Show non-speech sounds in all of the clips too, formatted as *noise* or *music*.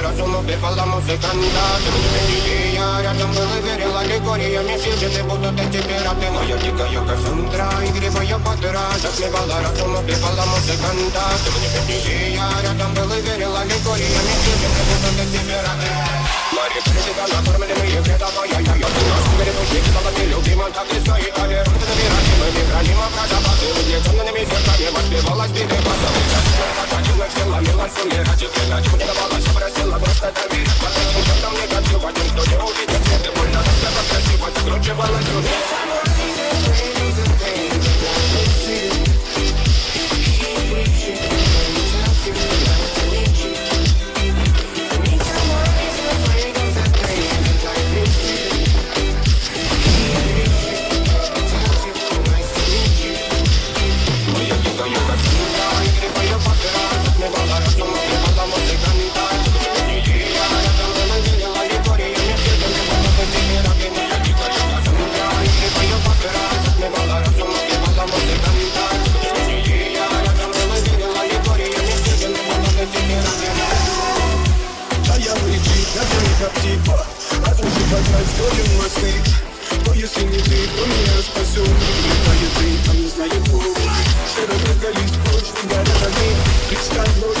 затмевала разум, убивала музыканта Ты мне видели, я рядом был и верил аллегориями Съедены будут эти пираты Моя дикая Кассандра, игривая пантера Затмевала разум, убивала музыканта Ты мне видели, я рядом был и верил аллегориями Съедены будут эти пираты Мари Пресида, накормленные предавая Я, я, ты нас грядущий, стала любима Так и стоит толерант, добираемый Некранима про запасы Угнетенными сердцами воспевалась биты басовых Хотелось всем ломилась, умирать и предать Мне давалось, просила просто доверить Под этим чертом негатив Один, кто не together again. It's time for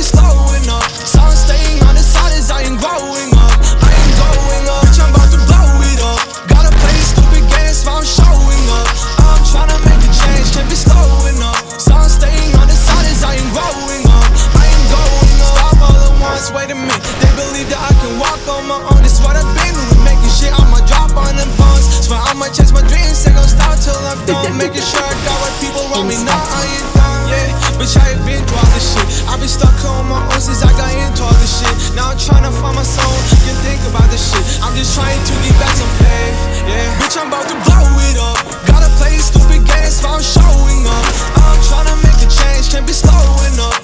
just wait a. They believe that I can walk on my own. That's what I've been doing. Making shit, I'ma drop on them phones. So I'ma chase my dreams, They gon' stop till I'm done. *laughs* Making sure I got what people want me, not on your dime. Yeah, bitch, I ain't been through all this shit. i been stuck on my own since I got into all this shit. Now I'm trying to find my soul. Can think about this shit. I'm just trying to get back some faith. Yeah, bitch, I'm about to blow it up. Gotta play stupid games, so I'm showing up. I'm trying to make a change, can't be slowing up.